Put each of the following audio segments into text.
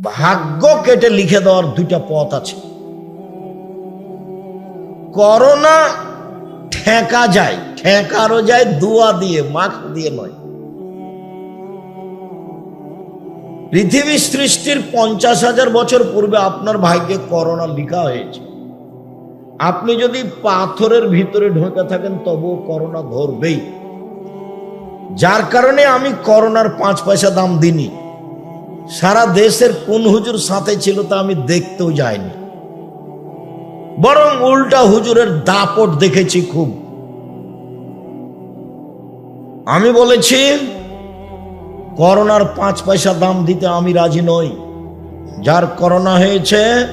ভাগ্য কেটে লিখে দেওয়ার দুইটা পথ আছে। করোনা ঠেকা যায়, ঠেকারও যায়, দুয়া দিয়ে মাস্ক দিয়ে নয়। পৃথিবী সৃষ্টির পঞ্চাশ হাজার বছর পূর্বে আপনার ভাগ্যে করোনা লিখা হয়েছে। আপনি যদি পাথরের ভিতরে ঢোকে থাকেন, তবুও করোনা ধরবেই। যার কারণে আমি করোনার পাঁচ পয়সা দাম দিনি সারা দেশের কোন হুজুর সাথে ছিল তা আমি দেখতেও যাইনি। বরং উল্টা হুজুরের দাপট দেখেছি খুব। আমি বলেছি, করোনার পাঁচ পয়সা দাম দিতে আমি রাজি নই। যার করোনা হয়েছে,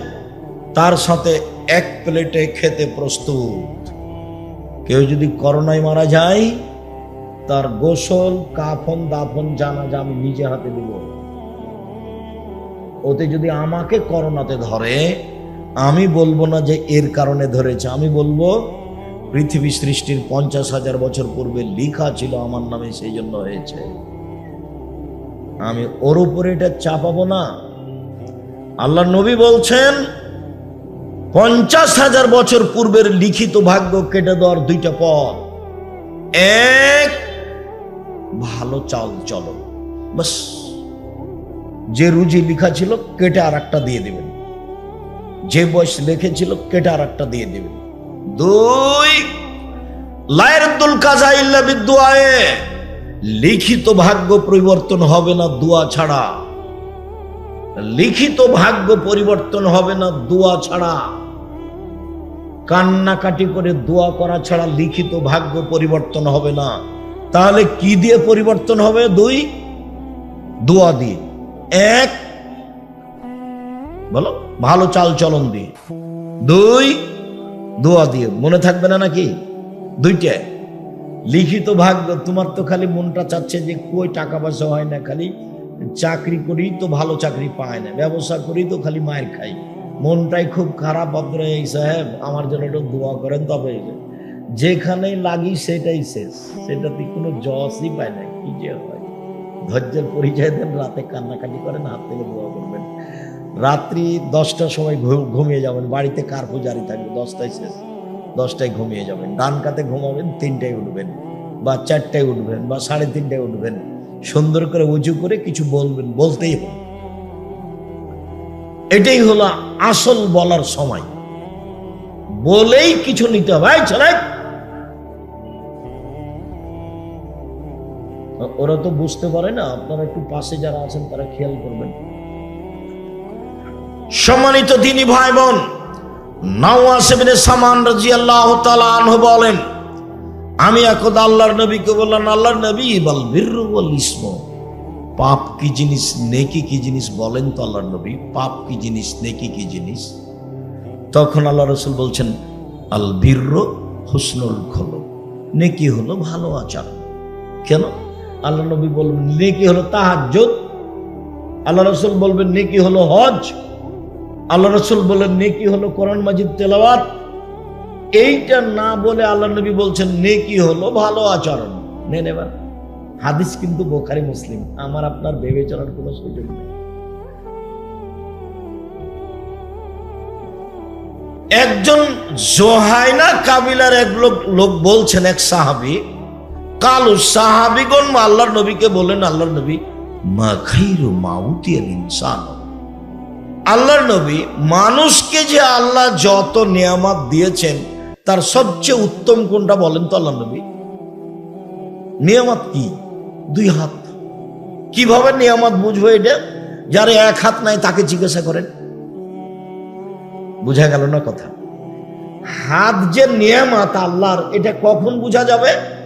তার সাথে এক প্লেটে খেতে প্রস্তুত। কেউ যদি করোনায় মারা যায়, তার গোসল, কাফন, দাফন, জানাজা আমি নিজে হাতে দিব। ওতে যদি আমাকে করোনাতে ধরে, আমি বলব না যে এর কারণে ধরেছে, আমি বলব পৃথিবী সৃষ্টির পঞ্চাশ হাজার বছর পূর্বে লিখা ছিল আমার নামে সেই জন্য হয়েছে। আমি ওর উপরে এটা চাপাবো না। আল্লাহ নবী বলছেন, পঞ্চাশ হাজার বছর পূর্বের লিখিত ভাগ্য কেটে দেওয়ার দুইটা পথ। এক, ভালো চাল চলো। বাস। যে রুজি লিখা ছিল, কেটে আর একটা দিয়ে দিবেন। যে বয়স লিখেছিল, কেটে আর একটা দিয়ে দিবেন। দুই লায়রুল কাজা ইল্লা বিদুয়ায়ে লিখিত ভাগ্য পরিবর্তন হবে না, দোয়া ছাড়া। লিখিত ভাগ্য পরিবর্তন হবে না, দোয়া ছাড়া। কান্নাকাটি করে দোয়া করা ছাড়া লিখিত ভাগ্য পরিবর্তন হবে না। তাহলে কি দিয়ে পরিবর্তন হবে? দুই, দোয়া দিয়ে। এক। বলো, ভালো চাল চলন দিয়ে। দুই, দোয়া দিয়ে। মনে থাকবে না নাকি? দুইটা। লিখিত ভাগ্য, তোমার তো খালি মনটা চাচ্ছে যে কই টাকা পয়সা হয় না, খালি চাকরি করি তো ভালো চাকরি পায় না, ব্যবসা করি তো খালি মায়ের খাই মনটাই খুব খারাপ আপনার এই সাহেব, আমার জন্য একটু দোয়া করেন তবে। যেখানে লাগি সেটাই শেষ। সেটাতে কোনো জসই পায় না, কি যে হয়। ধৈর্যের পরিচয় দেন, রাতে কান্নাকাটি করেন, হাত থেকে দোয়া করবেন। রাত্রি দশটার সময় ঘুমিয়ে যাবেন, বাড়িতে কার পূজারি থাকবে? দশটায় শেষ। দশটায় ঘুমিয়ে যাবেন। ডান কাতে ঘুমাবেন, তিনটায় উঠবেন বা চারটায় উঠবেন বা সাড়ে তিনটায় উঠবেন। সুন্দর করে উঁচু করে কিছু বলবেন, বলতেই হবে। এটাই হলো আসল বলার সময়। বলেই কিছু নিতে হবে। ওরা তো বুঝতে পারে না, আপনারা একটু পাশে যারা আছেন তারা খেয়াল করবেন। সম্মানিত তিনি ভাই বোন নওয়াসিবিনে সামান রাজিয়াল্লাহু তাআলা আনহু বলেন, আমি একদা আল্লাহর নবীকে বললাম, আল্লাহর নবী বল বিররু ওয়াল ইসম। পাপ কি জিনিস, নেকি কি জিনিস বলেন তো আল্লাহর নবী? পাপ কি জিনিস, নেকি কি জিনিস? তখন আল্লাহ রসুল বলছেন, আল বীর্র হুসনুল খোলো নেকি হলো ভালো আচরণ। কেন? আল্লাহ নবী বলবেন, নেকি হলো তাহাজ্জুদ? আল্লাহ রসুল বলবেন, নেকি হলো হজ? আল্লাহ রসুল বলেন নেকি হলো কোরআন মাজিদ তেলাওয়াত? এইটা না বলে আল্লাহ নবী বলছেন, নেকি হলো ভালো আচরণ। নেন এবার। হাদিস কিন্তু বোখারি মুসলিম। আমার আপনার ভেবে চলার কোনো সুযোগ নেই। একজন জোহাইনা কাবিলার এক লোক লোক বলছেন, এক সাহাবি কালু সাহাবিগণ, আল্লাহর নবীকে বলেন আল্লাহর নবী, মা খাইরু ইনসান। আল্লাহর নবী মানুষকে যে আল্লাহ যত নিয়ামত দিয়েছেন, তার সবচেয়ে উত্তম কোনটা বলেন তো আল্লাহ নবী? নিয়ামত কি? দুই হাত। কীভাবে নিয়ামত বুঝব এটা? যার এক হাত নাই, তাকে জিজ্ঞাসা করেন। বুঝা গেল না কথা? হাত যে নিয়ামত আল্লাহর, এটা কখন বোঝা যাবে?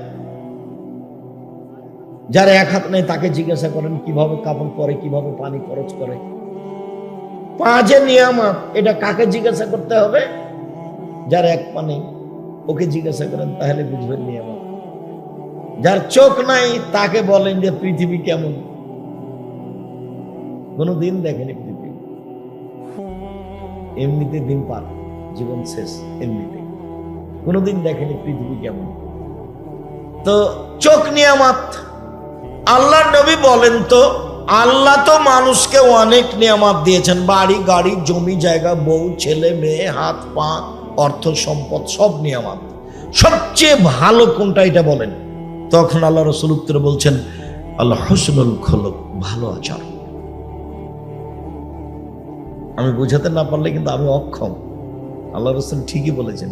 যার এক হাত নেই তাকে জিজ্ঞাসা করেন, কীভাবে কাপড় পরে, কীভাবে পানি খরচ করে? পা যে নিয়ামত, এটা কাকে জিজ্ঞাসা করতে হবে? যার এক পা নেই, ওকে জিজ্ঞাসা করেন, তাহলে বুঝবেন নিয়ামত। যার চোখ নাই, তাকে বলেন যে, পৃথিবী কেমন? কোনো দিন দেখেনি পৃথিবী। এমনিতে দিন পার, জীবন শেষ, এমনিতে। কোনোদিন দেখেনি পৃথিবী কেমন। তো চোখ নিয়ামত আল্লাহ নবী বলেন তো, আল্লাহ তো মানুষকে অনেক নিয়ামত দিয়েছেন। বাড়ি, গাড়ি, জমি, জায়গা, বউ, ছেলে, মেয়ে, হাত, পা, অর্থ, সম্পদ, সব নিয়ামত। সবচেয়ে ভালো কোনটা এটা বলেন? তখন আল্লাহ রসুল উত্তরে বলছেন, আল্লাহ হসনুল খোলক, ভালো আচরণ। আমি বুঝাতে না পারলে কিন্তু আমি অক্ষম। আল্লাহ রসুল ঠিকই বলেছেন,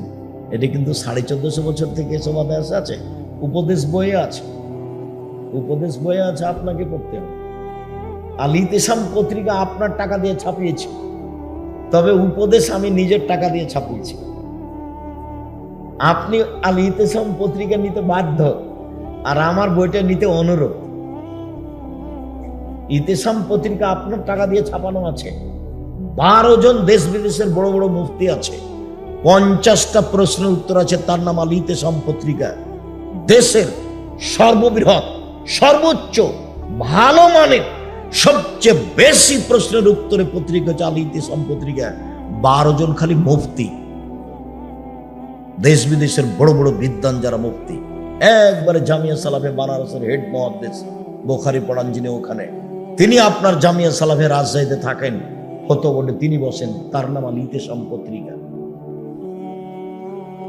এটা কিন্তু সাড়ে চোদ্দশো বছর থেকে এসব আদেশ আছে, উপদেশ বইয়ে আছে। উপদেশ বইয়ে আছে আপনাকে পড়তে হবে। আলী তেসাম পত্রিকা আপনার টাকা দিয়ে ছাপিয়েছি। তবে উপদেশ আমি নিজের টাকা দিয়ে ছাপিয়েছি। আপনি আলী তেসাম পত্রিকা নিতে বাধ্য, আর আমার বইটা নিতে অনুরোধ। ইতেসাম পত্রিকা আপনার টাকা দিয়ে ছাপানো আছে। বারো জন দেশ বিদেশের বড় বড় মুফতি আছে। পঞ্চাশটা প্রশ্নের উত্তর আছে, তার নাম আল ইতেসাম পত্রিকা। দেশের সর্ববৃহৎ সর্বোচ্চ ভালো মানের, সবচেয়ে বেশি প্রশ্নের উত্তরে পত্রিকা আল ইতেসাম পত্রিকা বারো জন খালি মুফতি। দেশ বিদেশের বড় বড় বিদ্যান যারা মুফতি। একবারে জামিয়া সালাফে বানারসের হেড মহাদেশ, বোখারি পড়ান যিনি ওখানে। তিনি আপনার জামিয়া সালাফে রাজশাহীতে থাকেন। হতো বলে তিনি বসেন, তার নাম আল ইতেসাম পত্রিকা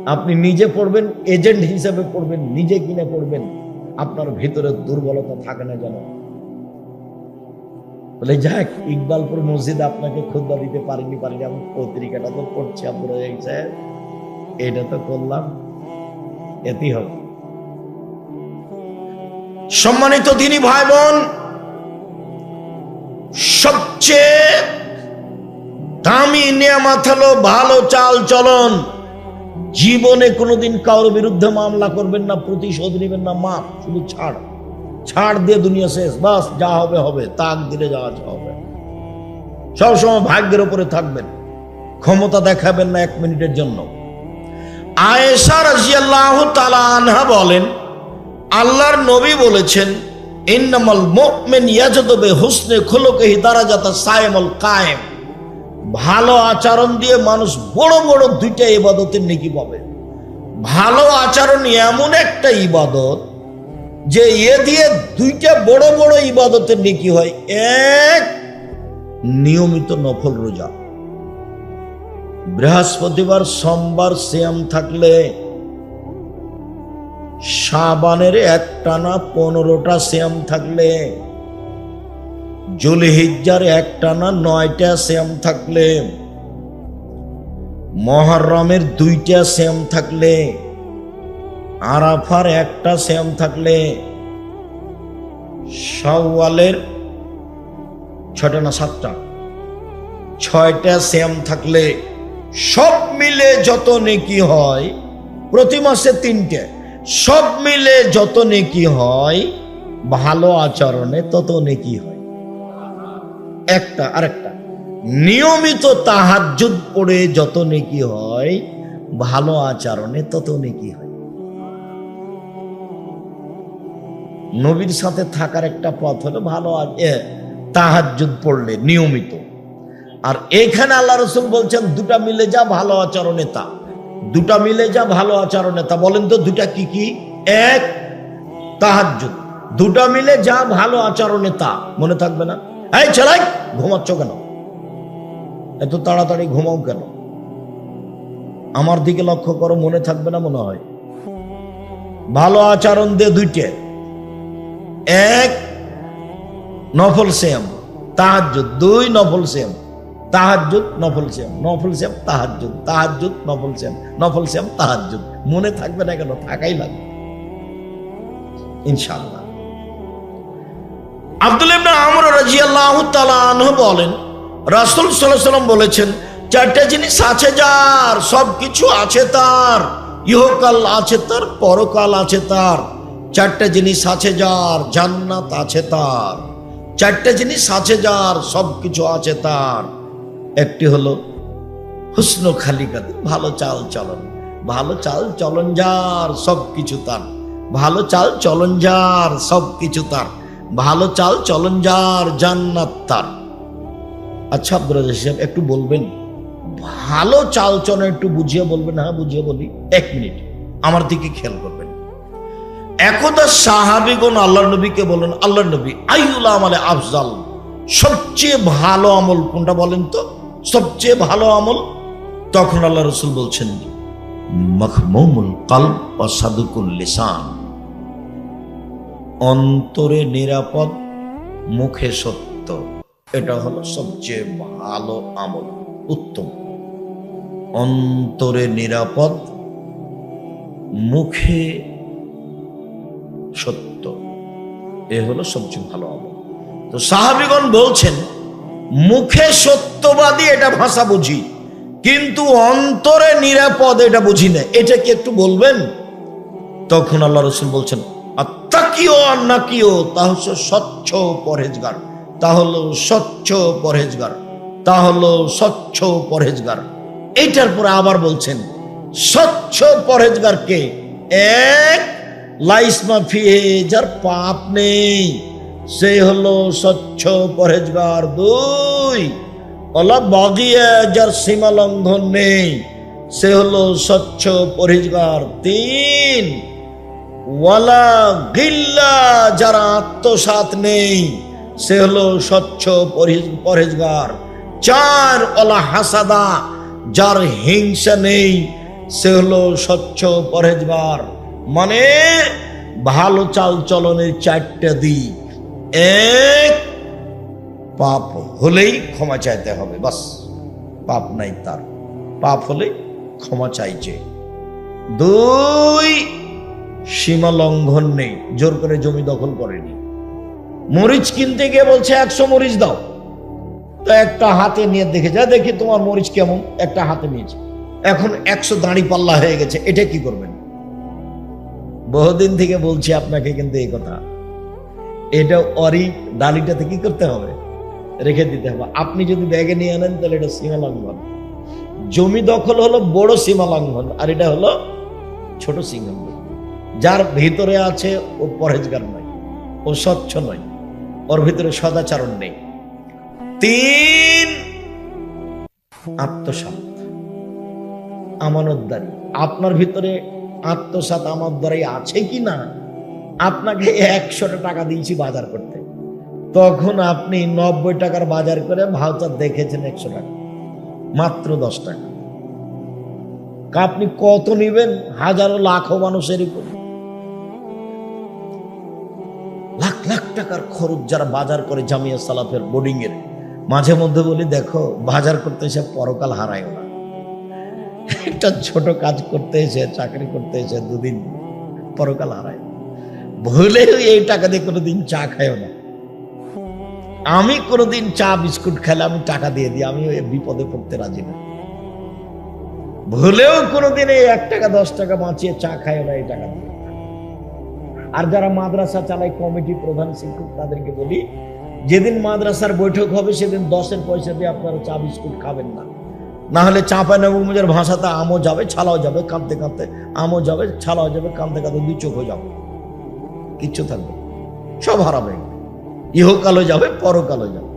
আপনি নিজে পড়বেন, এজেন্ট হিসেবে পড়বেন, নিজে কিনে পড়বেন। আপনার ভিতরে দুর্বলতা থাকে না যেন। বলে, যাক, ইকবালপুর মসজিদ আপনাকে খুদ্া দিতে পারিনি পারিনি আমি পত্রিকাটা তো পড়ছি আপনার এটা তো করলাম এতেই হবে। সম্মানিত দিনী ভাই বোন সবচেয়ে দামি নিয়ামত হলো, ভালো চাল চলন। জীবনে কোনোদিন কারোর বিরুদ্ধে মামলা করবেন না, প্রতিশোধ নেবেন না মাপ শুধু ছাড়। ছাড় দিয়ে দুনিয়া শেষ, বাস, যা হবে হবে, তাক দিলে যা আছে, হবে। সবসময় ভাগ্যের উপরে থাকবেন, ক্ষমতা দেখাবেন না এক মিনিটের জন্য। আয়েশা রাজিয়াল্লাহ তালা আনহা বলেন, আল্লাহর নবী বলেছেন, ইন্নামাল মুমিন ইয়াজদবে হুসনে খুলুকিহি দারাজাতা সায়েমুল কায়েম। ভালো আচরণ দিয়ে মানুষ বড় বড় দুইটা ইবাদতের নেকি পাবে। ভালো আচরণ এমন একটা ইবাদত যে এ দিয়ে দুইটা বড় বড় ইবাদতের নেকি হয়। এক, নিয়মিত নফল রোজা। বৃহস্পতিবার, সোমবার শ্যাম থাকলে সাবানের একটানা পনেরোটা শ্যাম থাকলে জুলহিজ্জার একটানা নয়টা শ্যাম থাকলে, মহরমের দুইটা শ্যাম থাকলে, আরাফার একটা শ্যাম থাকলে, শাওয়ালের ছটা না সাতটা, ছয়টা শ্যাম থাকলে সব মিলে যত নেকি হয়, প্রতি মাসে তিনটে, সব মিলে যত নেকি হয়, ভালো আচরণে তত নেকি হয়। একটা, আরেকটা। নিয়মিত তাহাজ্জুদ পড়ে যত নেকি হয়, ভালো আচরণে তত নেকি হয়। নবীর সাথে থাকার একটা পথ হলো ভালো তাহাজ্জুদ পড়লে নিয়মিত। আর এখানে আল্লাহ রসুল বলছেন, দুটা মিলে যা ভালো আচরণে তা। দুটা মিলে যা ভালো আচরণে তা। বলেন তো দুটা কি কি? এক, তাহাজ্জুদ। দুটা মিলে যা ভালো আচরণে তা। মনে থাকবে না? এই ছেলাই, ঘুমাচ্ছ কেন? এত তাড়াতাড়ি ঘুমাও কেন? আমার দিকে লক্ষ্য করো, মনে থাকবে না মনে হয়। ভালো আচরণ দিয়ে দুইটে। এক, নফল সেম তাহাজ্জুদ। দুই, নফল সেম তাহাজ্জুদ, নফল শ্যাম নফল শ্যাম তাহাজ্জুদ। তাহাজ্জুদ, নফল শ্যাম নফল শ্যাম তাহাজ্জুদ। মনে থাকবে না কেন? থাকাই লাগবে। ইনশাআল্লাহ। আব্দুল ইবনে আমর রাদিয়াল্লাহু তাআলা আনহু বলেন, রাসূল আলাইহি সাল্লাম বলেছেন, চারটা জিনিস আছে যার সব কিছু আছে তার, ইহকাল আছে তার, পরকাল আছে তার। চারটা জিনিস আছে যার, জান্নাত আছে তার। চারটা জিনিস আছে যার সব কিছু আছে তার। একটি হলো হুসন খালিকাত, ভালো চাল চলন ভালো চাল চলন যার সব কিছু তার। ভালো চাল চলন যার সব কিছু তার। ভালো চাল, চলন যার জান্নাত তার। আচ্ছা ব্রাজার সাহেব, একটু বলবেন। ভালো চাল চলন একটু বুঝিয়ে বলবেন হ্যাঁ বুঝিয়ে বলি। এক মিনিট, আমার দিকে খেয়াল করবেন। একদা সাহাবিগণ আল্লাহ নবীকে বলেন আল্লাহ নবী আইউল আমলে আফজাল। সবচেয়ে ভালো আমল কোনটা বলেন তো? সবচেয়ে ভালো আমল? তখন আল্লাহ রসুল বলছেন মখমুল কাল ও লিসান। অন্তরে নিরাপদ, মুখে সত্য। এটা হলো সবচেয়ে ভালো আমল, উত্তম। অন্তরে নিরাপদ, মুখে সত্য। এ হলো সবচেয়ে ভালো আমল। তো সাহাবিগণ বলছেন, মুখে সত্যবাদী এটা ভাষা বুঝি, কিন্তু অন্তরে নিরাপদ এটা বুঝি না। এটা কি একটু বলবেন? তখন আল্লাহ রসুল বলছেন আত্মাকিও আর নাকিও তা হচ্ছে স্বচ্ছ পরহেজগার। তা হলো স্বচ্ছ পরহেজগার। তা হলো স্বচ্ছ পরহেজগার। এইটার পরে আবার বলছেন, স্বচ্ছ পরহেজগারকে এক লাইস মাফিয়ে যার পাপ নেই। সে হলো স্বচ্ছ পরহেজগার দুই। ওলা বাগিয়ে যার সীমা লঙ্ঘন নেই। সে হলো স্বচ্ছ পরহেজগার তিন। ওয়ালা গিল্লা, যারা আত্মসাত নেই, সে হলো স্বচ্ছ পরহেজগার। চার ওলা হাসাদা, যার হিংসা নেই, সে হলো স্বচ্ছ পরহেজগার। মানে ভালো চাল চলনের চারটা দিক। এক, পাপ হলেই ক্ষমা চাইতে হবে, বাস। পাপ নাই তার। পাপ হলে ক্ষমা চাইছে। দুই সীমা লঙ্ঘন নেই, জোর করে জমি দখল করেনি। মরিচ কিনতে গিয়ে বলছে, একশো মরিচ দাও। তো একটা হাতে নিয়ে দেখে যা, দেখি তোমার মরিচ কেমন, একটা হাতে নিয়েছে। এখন একশো দাঁড়ি পাল্লা হয়ে গেছে, এটা কি করবেন? বহুদিন থেকে বলছি আপনাকে কিন্তু এই কথা। এটা অরি ডালিটাতে কি করতে হবে? রেখে দিতে হবে। আপনি যদি ব্যাগে নিয়ে আনেন, তাহলে এটা সীমা লঙ্ঘন। জমি দখল হলো বড় সীমা লঙ্ঘন, আর এটা হলো ছোট সীমা যার ভিতরে আছে, ও পরহেজগার নয়, ও স্বচ্ছ নয়, ওর ভিতরে সদাচরণ নেই। তিন আত্মসাত আমানতদারি। আপনার ভিতরে আত্মসাত আমানতদারি আছে কি না? আপনাকে একশোটা টাকা দিয়েছি বাজার করতে। তখন আপনি নব্বই টাকার বাজার করে ভাউচার দেখেছেন একশো টাকা, মাত্র দশ টাকা। আপনি কত নিবেন? হাজারো, লাখো মানুষের উপর লাখ টাকার খরচ যারা বাজার করে জামিয়া সালাফের বোর্ডিং এর মাঝে মধ্যে বলি, দেখো, বাজার করতে এসে পরকাল হারায় না। একটা ছোট কাজ করতে এসে, চাকরি করতে এসে দুদিন পরকাল হারায়। ভুলেও এই টাকা দিয়ে কোনোদিন চা খাইও না। আমি কোনোদিন চা, বিস্কুট খেলে আমি টাকা দিয়ে দিই আমি ওই বিপদে পড়তে রাজি না। ভুলেও কোনোদিন এই এক টাকা, দশ টাকা বাঁচিয়ে চা খায় না এই টাকা দিয়ে। আর যারা মাদ্রাসা চালায় কমিটি প্রধান শিক্ষক তাদেরকে বলি, যেদিন মাদ্রাসার বৈঠক হবে, সেদিন দশের পয়সা দিয়ে আপনারা চা বিস্কুট খাবেন না। না হলে চাঁপা নবমুজের ভাষাতে আমও যাবে, ছালাও যাবে, কাঁদতে কাঁদতে আমও যাবে, ছালাও যাবে, কাঁদতে কাঁদতে দুই চোখও যাবে। কিচ্ছু থাকবে সব হারাবে ইহকালও যাবে, পরকালও যাবে।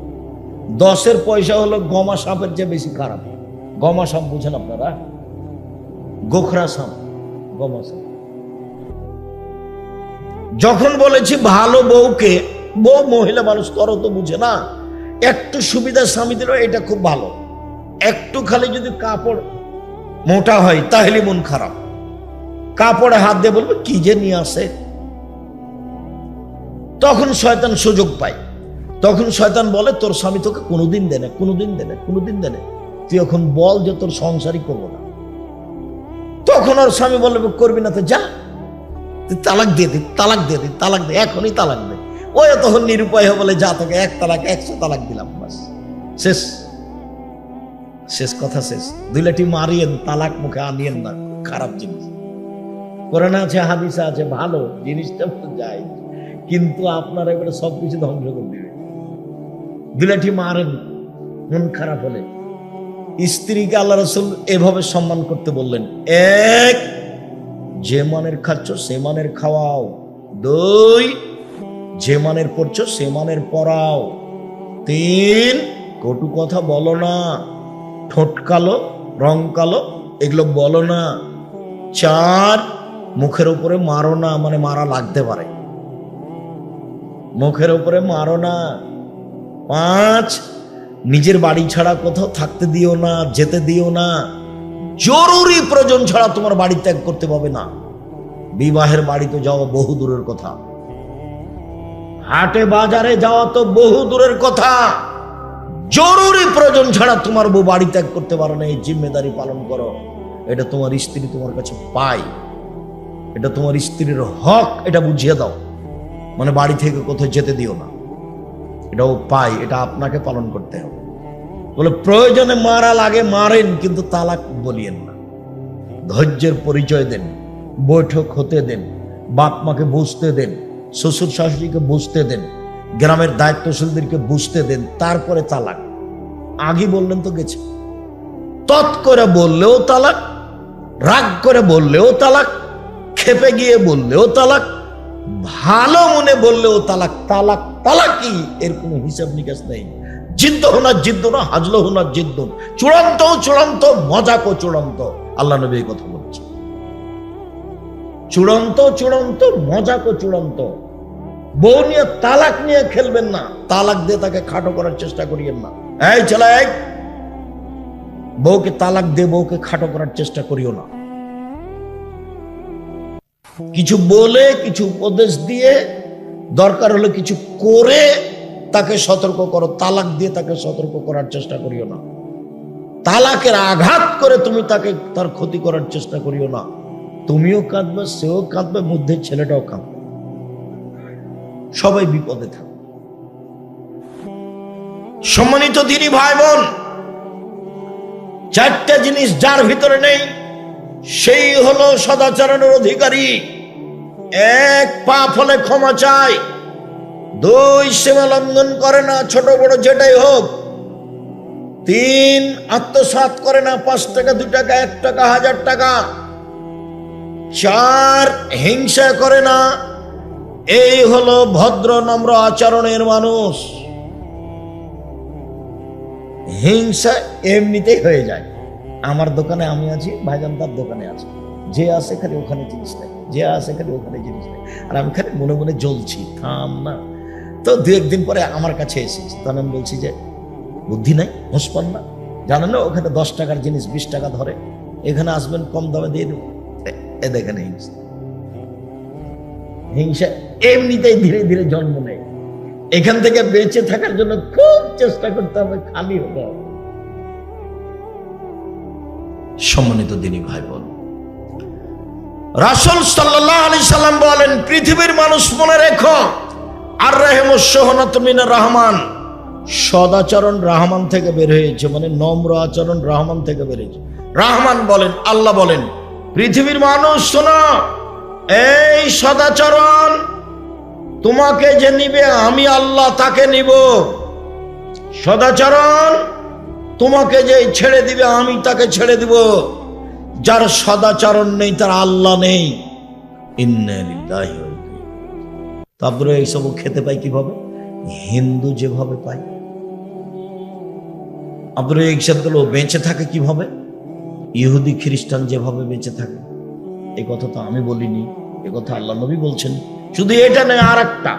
দশের পয়সা হলো গমা সাপের চেয়ে বেশি খারাপ। গমা সাপ বুঝেন আপনারা? গোখরা সাপ, গমা সাপ। যখন বলেছি ভালো বউকে, বউ মহিলা মানুষ করো তো বুঝে না। একটু সুবিধা স্বামী দিল এটা খুব ভালো। একটু খালি যদি কাপড় মোটা হয়, তাহলে মন খারাপ। কাপড়ে হাত দিয়ে বলবে, কি যে নিয়ে আসে? তখন শয়তান সুযোগ পায়। তখন শয়তান বলে, তোর স্বামী তোকে কোনোদিন দেনে কোনোদিন দেনে কোনোদিন দেনে তুই এখন বল যে তোর সংসারই করব না। তখন ওর স্বামী বলবে, করবি না তো যা। তালাক দিয়ে দি তালাক দিয়ে দি তালাক দে এখনই তালাক দে ওই তখন নিরুপায় হয়ে বলে, যা তোকে এক তালাক, একশো তালাক দিলাম, বাস। শেষ। শেষ কথা শেষ। দুই লাঠি মারিয়েন, তালাক মুখে আনিয়েন না, খারাপ জিনিস। কোরআন আছে, হাদিসা আছে, ভালো জিনিসটা যায় কিন্তু আপনারা এবারে সবকিছু ধ্বংস করে দিবে দুই লাঠি মারেন, মন খারাপ হলে। স্ত্রীকে আল্লাহ রসুল এভাবে সম্মান করতে বললেন। এক যে মানের খাচ্ছ, সে মানের খাওয়াও। দুই, যে মানের পড়ছো, সে মানের পড়াও। তিন, কটু কথা বলো না। ঠোঁট কালো, রং কালো, এগুলো বলো না। চার, মুখের উপরে মারো না মানে মারা লাগতে পারে। মুখের উপরে মারো না। পাঁচ, নিজের বাড়ি ছাড়া কোথাও থাকতে দিও না, যেতে দিও না। জরুরি প্রয়োজন ছাড়া তোমার বাড়ি ত্যাগ করতে পাবে না। বিবাহের বাড়িতে যাওয়া বহু দূরের কথা। হাটে বাজারে যাওয়া তো বহু দূরের কথা। জরুরি প্রয়োজন ছাড়া তোমার বউ বাড়ি ত্যাগ করতে পারো না, এই জিম্মেদারি পালন করো। এটা তোমার স্ত্রী তোমার কাছে পায়। এটা তোমার স্ত্রীর হক, এটা বুঝিয়ে দাও। মানে বাড়ি থেকে কোথাও যেতে দিও না। এটাও পাই এটা আপনাকে পালন করতে হবে। বলে, প্রয়োজনে মারা লাগে, মারেন, কিন্তু তালাক বলিয়েন না। ধৈর্যের পরিচয় দেন, বৈঠক হতে দেন, বাপ মাকে বুঝতে দেন, শ্বশুর শাশুড়িকে বুঝতে দেন, গ্রামের দায়িত্বশীলদেরকে বুঝতে দেন, তারপরে তালাক। আগে বললেন তো গেছে। তৎ করে বললেও তালাক, রাগ করে বললেও তালাক, খেপে গিয়ে বললেও তালাক, ভালো মনে বললেও তালাক তালাক তালাকি এর কোনো হিসাব নিকাশ নেই। জিদ্দ হোনার জিদ্দ না, হাজলো হোনার জিদ্দ চূড়ান্ত চূড়ান্ত মজাকো চূড়ান্ত। আল্লাহ নবী এই কথা বলছে চূড়ান্ত চূড়ান্ত মজাকো চূড়ান্ত। বউ নিয়ে তালাক নিয়ে খেলবেন না। তালাক দিয়ে তাকে খাটো করার চেষ্টা করিয়েন না। এই ছেলে বউকে তালাক দিয়ে বউকে খাটো করার চেষ্টা করিও না। কিছু বলে, কিছু উপদেশ দিয়ে দরকার হলে কিছু করে তাকে সতর্ক করো, তালাক দিয়ে তাকে সতর্ক করার চেষ্টা করিও না। তালাকের আঘাত করে তুমি তাকে তার ক্ষতি করার চেষ্টা করিও না। তুমিও কাঁদবে, সেও কাঁদবে মধ্যে ছেলেটাও কাঁদবে। সবাই বিপদে থাকবে সম্মানিত দিনী ভাই বোন চারটা জিনিস যার ভিতরে নেই, সেই হলো সদাচরণের অধিকারী। এক পা ফলে ক্ষমা চায়। দুই সীমা লঙ্ঘন করে না, ছোট বড় যেটাই হোক, তিন আত্মসাৎ করে না, পাঁচ টাকা, দু টাকা, এক টাকা, হাজার টাকা, চার হিংসা করে না, এই হলো ভদ্র, নম্র আচরণের মানুষ। হিংসা এমনিতেই হয়ে যায়। আমার দোকানে আমি আছি, ভাইজান তার দোকানে আছে। যে আসে খালি ওখানে জিনিস নেই যে আসে খালি ওখানে জিনিস নেই আর আমি খালি মনে মনে জ্বলছি, থাম না। তো দু একদিন পরে আমার কাছে এসেছি। তখন আমি বলছি যে, বুদ্ধি নাই হুঁসপান না। জানেন না, ওখানে দশ টাকার জিনিস, বিশ টাকা ধরে। এখানে আসবেন, কম দামে দিয়ে দেবো। এ- দেখেন হিংসা। হিংসা এমনিতেই ধীরে ধীরে জন্ম নেয়। এখান থেকে বেঁচে থাকার জন্য খুব চেষ্টা করতে হবে, খালি হতে হবে। সম্মানিত দিনী ভাই বোন রাসুল সাল্লাহ আলি সাল্লাম বলেন, পৃথিবীর মানুষ মনে রেখো আর রেহেমসহনাতমিনা রহমান। সদাচরণ রহমান থেকে বের হয়েছে মানে নম্র আচরণ রহমান থেকে বের হয়েছে। রহমান বলেন, আল্লাহ বলেন, পৃথিবীর মানুষ শোনো, এই সদাচরণ তোমাকে যে নিবে, আমি আল্লাহ তাকে নিব। সদাচরণ তোমাকে যে ছেড়ে দিবে, আমি তাকে ছেড়ে দিব। যার সদাচরণ নেই, তার আল্লাহ নেই। ইন্না তারপরে এইসব খেতে পাই কীভাবে? হিন্দু যেভাবে পাই আপনার এইসবগুলো বেঁচে থাকে কীভাবে? ইহুদি, খ্রিস্টান যেভাবে বেঁচে থাকে। এই কথা তো আমি বলিনি, এ কথা আল্লাহ নবী বলছেন। শুধু এটা নয় আর একটা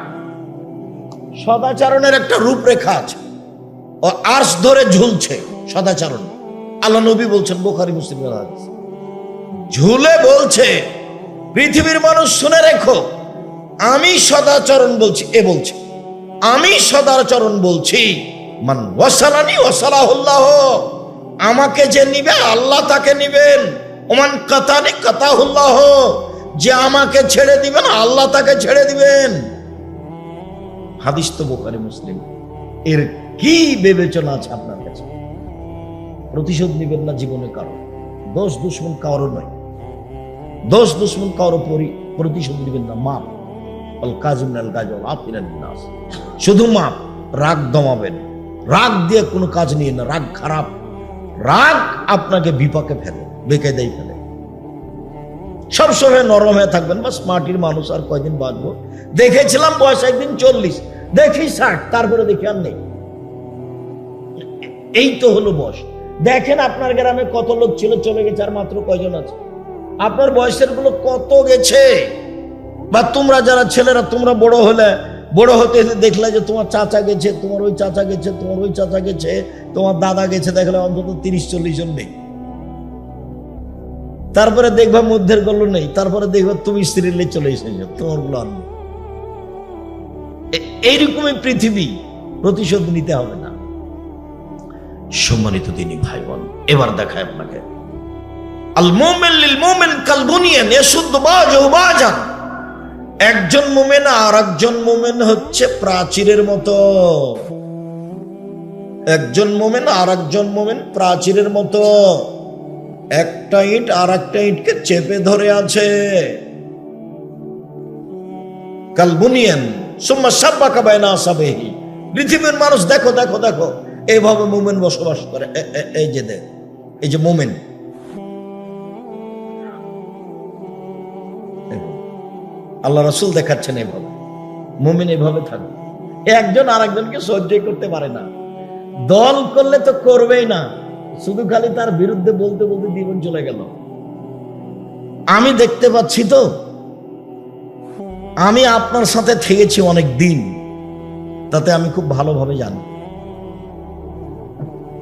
সদাচরণের একটা রূপরেখা আছে। ও আর্স ধরে ঝুলছে সদাচরণ। আল্লাহ নবী বলছেন, বোখারি মুসলিম ঝুলে বলছে, পৃথিবীর মানুষ শুনে রেখো। আমি সদাচরণ বলছি, এ বলছে। আমি সদাচরণ বলছি আমাকে যে নিবে, আল্লাহ তাকে নিবেন। ওমান কাতানি কাতাহুল্লাহ। যে আমাকে ছেড়ে দিবেন আল্লাহ তাকে ছেড়ে দিবেন। হাদিস তো বোখারি মুসলিম। এর কি বিবেচনা আছে আপনার কাছে? প্রতিশোধ নিবেন না জীবনে কারও। দোষ দুশ্মন কারও নয়। দোষ দুশ্মন কারও পরি- প্রতিশোধ নিবেন না, মাপ। শুধু মাপ, রাগ দমাবেন। রাগ দিয়ে কোনো কাজ নিয়ে না, রাগ খারাপ। রাগ আপনাকে বিপাকে ফেলে ফেলে। সবসময় নরম হয়ে থাকবেন, বাস মাটির মানুষ আর কয়দিন বাঁচবো? দেখেছিলাম বয়স একদিন চল্লিশ, দেখি ষাট, তারপরে দেখি আর নেই। এই তো হলো বয়স। দেখেন আপনার গ্রামে কত লোক ছিল, চলে গেছে আর মাত্র কয়জন আছে? আপনার বয়সেরগুলো কত গেছে? বা তোমরা যারা ছেলেরা, তোমরা বড় হলে, বড় হতে দেখলে যে তোমার চাচা গেছে, তোমার ওই চাচা গেছে, তোমার ওই চাচা গেছে, তোমার দাদা গেছে, দেখলে অন্তত তিরিশ, চল্লিশ জন নেই। তারপরে দেখবা মধ্যেরগুলো নেই, তারপরে দেখবা তুমি স্ত্রীলে চলে এসেছ তোমারগুলো। এইরকমই পৃথিবী, প্রতিশোধ নিতে হবে না। সম্মানিত দিনী ভাই বোন এবার দেখায় আপনাকে। আল মোমেন লিল মোমেন কাল বুনিয়ান এসুদ্দ বাজ ও বাজান। একজন মোমেন আর একজন মোমেন হচ্ছে প্রাচীরের মতো। একজন মোমেন আর একজন মোমেন প্রাচীরের মতো। একটা ইট আর একটা ইটকে চেপে ধরে আছে। কালবুনিয়ান, সুম্মা সাব্বা কাবায় না সাবেহি পৃথিবীর মানুষ দেখো দেখো দেখো এইভাবে মোমেন বসবাস করে। এই যে দেখ, এই যে মোমেন। আল্লাহ রসুল দেখাচ্ছেন এভাবে। মোমেন এভাবে থাকবে। একজন আর একজনকে সহ্য করতে পারে না। দল করলে তো করবেই না। শুধু খালি তার বিরুদ্ধে বলতে বলতে জীবন চলে গেল। আমি দেখতে পাচ্ছি তো, আমি আপনার সাথে থেকেছি অনেক দিন। তাতে আমি খুব ভালোভাবে জানি।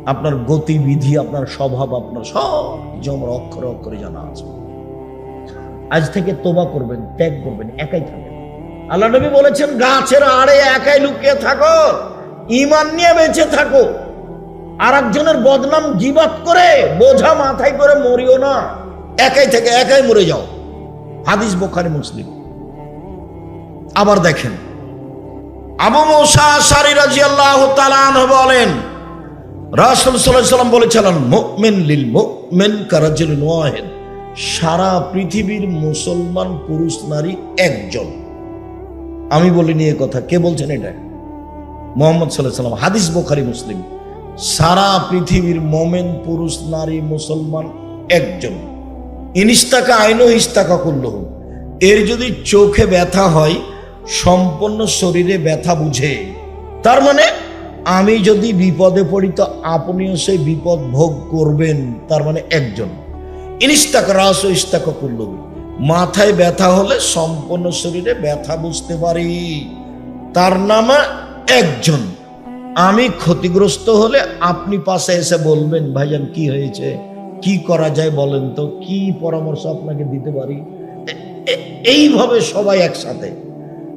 আপনার গতিবিধি, আপনার স্বভাব, আপনার সব আমার অক্ষরে অক্ষরে জানা আছে। আজ থেকে তোবা করবেন, ত্যাগ করবেন, একাই থাকবেন। আল্লাহ নবী বলেছেন, গাছের আড়ে একাই লুকিয়ে থাকো ইমান নিয়ে বেঁচে থাকো। আর একজনের বদনাম জীবাত করে, বোঝা মাথায় করে মরিও না। একাই থেকে একাই মরে যাও। হাদিস বোখারি, মুসলিম। আবার দেখেন, আবু মৌসা সারি রাজি আল্লাহ বলেন, রাসুল সাল্লাম বলেছিলেন, মুমিন লিল মুমিন কারাজুল ওয়াহিদ। সারা পৃথিবীর মুসলমান পুরুষ নারী একজন। আমি বলিনি এ কথা, কে বলছেন এটা? মোহাম্মদ সাল্লাহ সাল্লাম হাদিস বোখারি, মুসলিম। সারা পৃথিবীর মোমেন পুরুষ নারী মুসলমান একজন। ইনিস্তাকা আইনো ইস্তাকা করল এর যদি চোখে ব্যথা হয়, সম্পূর্ণ শরীরে ব্যথা বুঝে। তার মানে আমি যদি বিপদে পড়ি, তো আপনিও সেই বিপদ ভোগ করবেন, তার মানে একজন। ইনিস্তাক রাস ও ইস্তাক করল মাথায় ব্যথা হলে সম্পূর্ণ শরীরে ব্যথা বুঝতে পারি। তার নামে একজন। আমি ক্ষতিগ্রস্ত হলে আপনি পাশে এসে বলবেন, ভাইজান, কি হয়েছে? কি করা যায় বলেন তো? কি পরামর্শ আপনাকে দিতে পারি? এইভাবে সবাই একসাথে।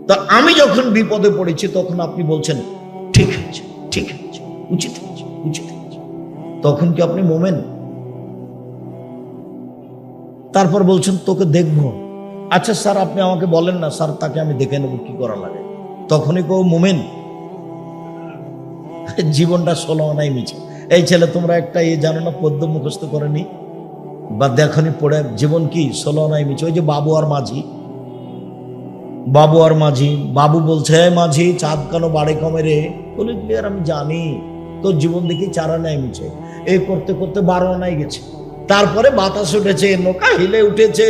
তো আমি যখন বিপদে পড়েছি, তখন আপনি বলছেন, ঠিক হয়েছে ঠিক হয়েছে উচিত হয়েছে উচিত হয়েছে। তখন কি আপনি মোমেন? তারপর বলছেন, তোকে দেখব। আচ্ছা স্যার, আপনি আমাকে বলেন না, স্যার, তাকে আমি দেখে নেব, কি করা লাগে? তখনই কেউ মোমেন, জীবনটা ষোলো আনাই মিছে। এই ছেলে তোমরা একটা ইয়ে জানো না পদ্য মুখস্থ করেনি? বা দেখনি পড়ে, জীবন কি ষোলো আনাই মিছে? ওই যে বাবু আর মাঝি। বাবু আর মাঝি, বাবু বলছে "এই মাঝি, চাঁদ কেন বাড়ে কমে রে। বলে আমি জানি, তোর জীবন দেখি চারা নাই মিছে। এই করতে করতে বারো আনাই গেছে। তারপরে বাতাস উঠেছে, নৌকা হিলে উঠেছে।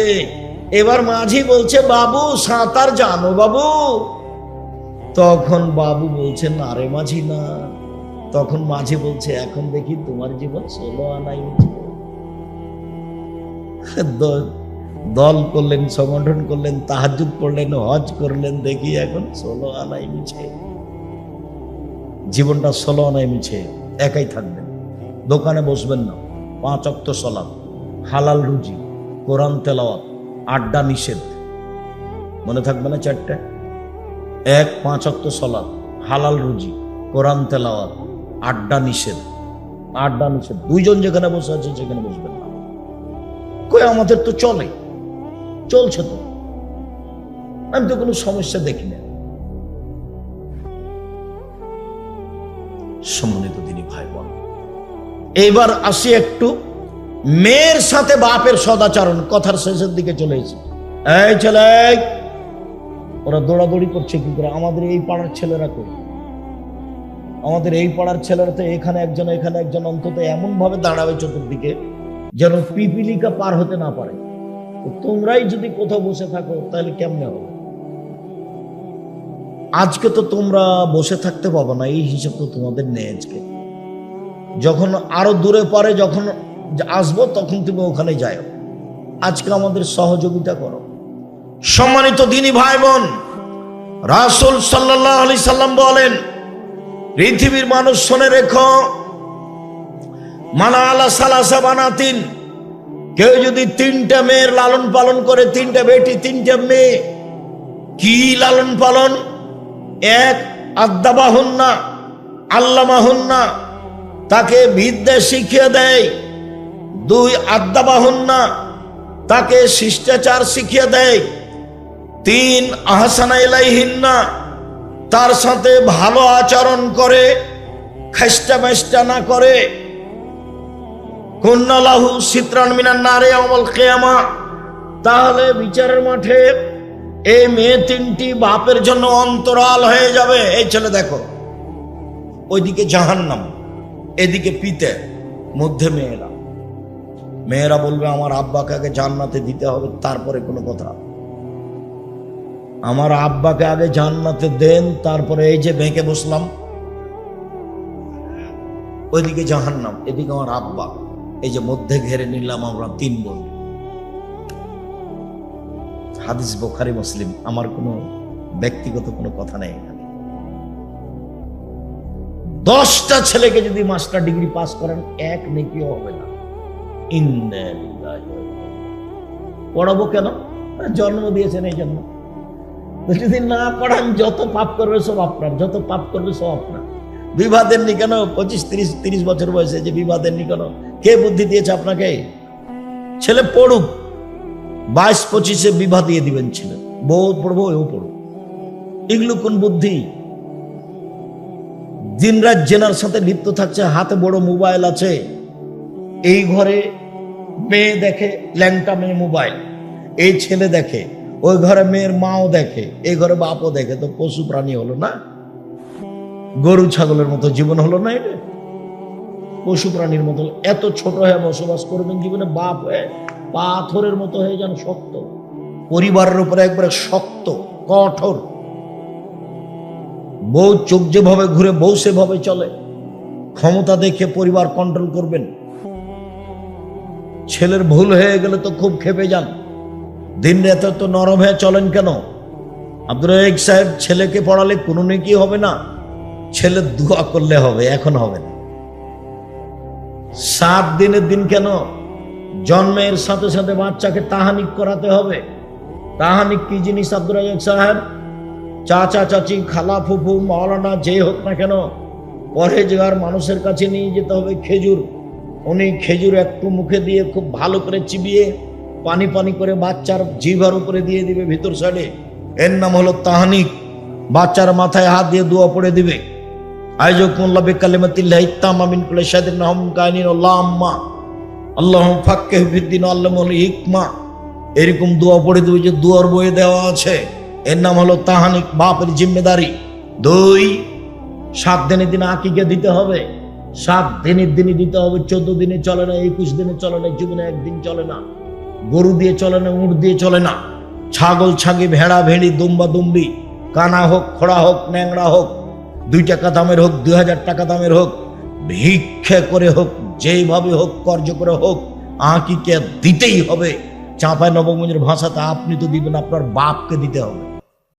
এবার মাঝি বলছে, বাবু, সাঁতার জানো বাবু? তখন বাবু বলছে, না রে মাঝি, না। তখন মাঝি বলছে, এখন দেখি তোমার জীবন ষোলো আনাই দল করলেন, সংগঠন করলেন তাহাজুদ করলেন হজ করলেন, দেখি এখন ষোলো আনাই মিছে জীবনটা ষোলো আনাই মিছে একাই থাকবেন। দোকানে বসবেন না। পাঁচ অক্ত সলাপ হালাল রুজি, কোরআন তেলাওয়াত, আড্ডা নিষেধ। মনে থাকবে না চারটে? এক পাঁচ অক্ত সলাপ হালাল রুজি, কোরআন তেলাওয়াত, আড্ডা নিষেধ। আড্ডা নিষেধ। দুইজন যেখানে বসে আছে, সেখানে বসবেন না। কই, আমাদের তো চলে। চলছে তো। আমি তো কোনো সমস্যা দেখি না। সম্মানিত তিনি ভাই বোন এইবার আসি একটু মেয়ের সাথে বাপের সদাচরণ, কথার শেষের দিকে চলে এসেছি। এই ছেলে, ওরা দৌড়াদৌড়ি করছে কি করে? আমাদের এই পাড়ার ছেলেরা করে আমাদের এই পাড়ার ছেলেরা তো এখানে একজন এখানে একজন, অন্তত এমন ভাবে দাঁড়াবে চতুর্দিকে যেন পিপিলিকা পার হতে না পারে। তোমরাই যদি কোথাও বসে থাকো, তাহলে কেমনে হবে? আজকে তো তোমরা বসে থাকতে পাবো না, এই হিসাব তো তোমাদের নেই আজকে। যখন আরও দূরে পরে যখন আসব, তখন তুমি ওখানে যাও আজকে আমাদের সহযোগিতা করো। সম্মানিত দিনী ভাই বোন রাসুল সাল্লাহ আলি সাল্লাম বলেন, পৃথিবীর মানুষ শোনে রেখো, মানা আলা সালাসা বানাতিন। কেউ যদি তিনটা মেয়ের লালন পালন করে, তিনটা বেটি, তিনটা মেয়ে, কি লালন পালন? এক, আদাবাহুন্না, আল্লামাহুন্না তাকে বিদ্যা শিখিয়ে দেয়। দুই আদাবাহুন্না তাকে শিষ্টাচার শিখিয়ে দেয়। তিন আহসানা ইলাইহিন্না, তার সাথে ভালো আচরণ করে খেষ্টা না করে। কন্যালাহু সিত্রান মিনার নারে অমল কেয়ামা, তাহলে বিচারের মাঠে এই মেয়ে তিনটি বাপের জন্য অন্তরাল হয়ে যাবে। এই ছেলে দেখো, ওইদিকে জাহান্নাম। এদিকে পিতে, মধ্যে মেয়েরা। মেয়েরা বলবে, আমার আব্বাকে আগে জান্নাতে দিতে হবে, তারপরে কোনো কথা। আমার আব্বাকে আগে জান্নাতে দেন, তারপরে এই যে বেঁকে বসলাম, ওইদিকে জাহান্নাম, এদিকে আমার আব্বা। এই যে মধ্যে ঘেরে নিলাম আমরা তিন বোন। হাদিস বোখারি, মুসলিম, আমার কোনো ব্যক্তিগত কোনো কথা নেই দশটা ছেলেকে যদি মাস্টার ডিগ্রি পাস করেন, এক নেকিও হবে না। পড়াবো কেন? জন্ম দিয়েছেন এই জন্য। যদি না পড়ান, যত পাপ করবে সব আপনার, যত পাপ করবে সব আপনার। বিবাহ দেননি কেন? পঁচিশ, তিরিশ তিরিশ বছর বয়সে যে বিবাদের দেননি কেন? কে বুদ্ধি দিয়েছে আপনাকে? ছেলে পড়ুক, বাইশ, পঁচিশে বিবাহ দিয়ে দিবেন ছেলে। বউ পড়ব এও পড়ুক। এগুলো কোন বুদ্ধি? দিনরাত জেনার সাথে লিপ্ত থাকছে, হাতে বড় মোবাইল আছে। এই ঘরে মেয়ে দেখে, ল্যাংটা মেয়ে মোবাইল। এই ছেলে দেখে, ওই ঘরে মেয়ের মাও দেখে, এই ঘরে বাপও দেখে। তো পশু প্রাণী হলো না? গরু ছাগলের মতো জীবন হলো না এটা? পশু প্রাণীর মতো। এত ছোট হয়ে বসবাস করবেন জীবনে, বাপ হয়ে, পাথরের মতো হয়ে যান শক্ত। পরিবারের উপরে একবারে শক্ত, কঠোর। বউ চোখ যেভাবে ঘুরে বউ সেভাবে চলে। ক্ষমতা দেখে পরিবার কন্ট্রোল করবেন। ছেলের ভুল হয়ে গেলে তো খুব খেপে যান। দিন রাতে তো নরম হয়ে চলেন কেন? আব্দুল রাজাক সাহেব, ছেলেকে পড়ালে কোনো নাকি হবে না। ছেলে দোয়া করলে হবে, এখন হবে না। সাত দিনের দিন কেন? জন্মের সাথে সাথে বাচ্চাকে তাহানিক করাতে হবে। তাহানিক কি জিনিস আব্দুল রাজাক সাহেব? চাচা, চাচি, খালা, ফুফু মৌলানা যে হোক না কেন পরেজগার মানুষের কাছে নিয়ে যেতে হবে খেজুর। উনি খেজুর একটু মুখে দিয়ে খুব ভালো করে চিবিয়ে পানি পানি করে বাচ্চার জিভার উপরে দিয়ে দিবে ভিতর সাইডে। এর নাম হলো তাহানিক। বাচ্চার মাথায় হাত দিয়ে দোয়া পড়ে দিবে। আয়োজক মোল্লা বেকালেমাতিল্লাহ ইত্তাম আমিন কুলে সাদিন নহম কাহিনীন আম্মা। আল্লাহ ফাক্কে ফিদ্দিন আল্লাহ হিকমা। এরকম দোয়া পড়ে দেবে যে দুয়ার বয়ে দেওয়া আছে। এর নাম হলো তাহানিক বাপের জিম্মেদারি। দুই, সাত দিনের দিনে আকিকে দিতে হবে। সাত দিনের দিনে দিতে হবে, চোদ্দ দিনে চলে না, একুশ দিনে চলে না, জীবনে একদিন চলে না। গরু দিয়ে চলে না, উঁট দিয়ে চলে না। ছাগল ছাগি, ভেড়া ভেড়ি, দুম্বা দুম্বি, কানা হোক, খোড়া হোক ন্যাংরা হোক দুই টাকা দামের হোক, দুই হাজার টাকা দামের হোক, ভিক্ষে করে হোক, যেইভাবে হোক, কর্য করে হোক, আঁকিকে দিতেই হবে। চাঁপায় নবমঞ্জের ভাষাতে আপনি তো দিবেন, আপনার বাপকে দিতে হবে।